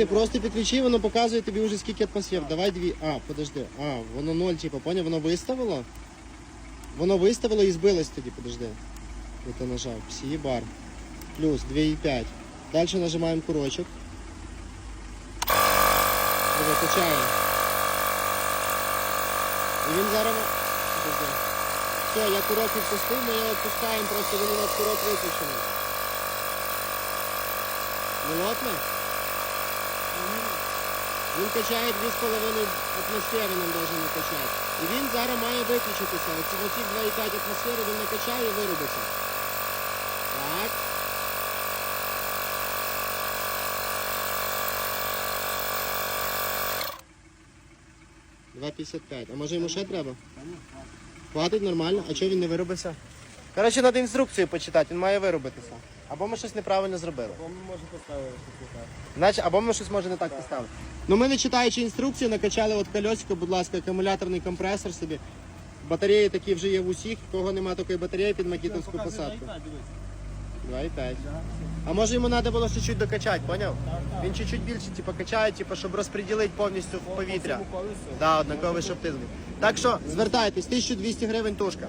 ти просто підключи, воно показує тобі вже скільки атмосфер. Давай дві. А, подожди. А, воно ноль, типу, поняв, воно виставило. Воно виставило і збилось тоді, подожди. Я то нажав. Псі бар. Плюс 2,5. Далі нажимаємо курочок. Диви, качає. І він зараз. Подожди. Все, я курок відпустив, ми його відпускаємо, просто він у нас курок виключений. Вилотно? Він качає 2,5 атмосфери нам должен накачати. І він зараз має виключитися. Оці, оці 2,5 атмосфери він накачає і виробиться. Так. Два 2,55. А може йому ще треба? Хватить нормально? А чого він не виробився? Коротше, треба інструкцію почитати, він має виробитися. Або ми щось неправильно зробили. Бо ми може поставили щось не так. Значить, або ми щось може не так поставили. Ну ми не читаючи інструкцію, накачали от кольосико, будь ласка, акумуляторний компресор собі. Батареї такі вже є в усіх, в кого немає такої батареї під макітовську посадку. 2,5. А може йому треба було ще чуть докачати, поняв? Він чуть-чуть більше типу, качає, типу, щоб розподілити повністю повітря. Колесу Да, однаковий щоб ти зміг. Так що звертайтесь, 1200 гривень тушка.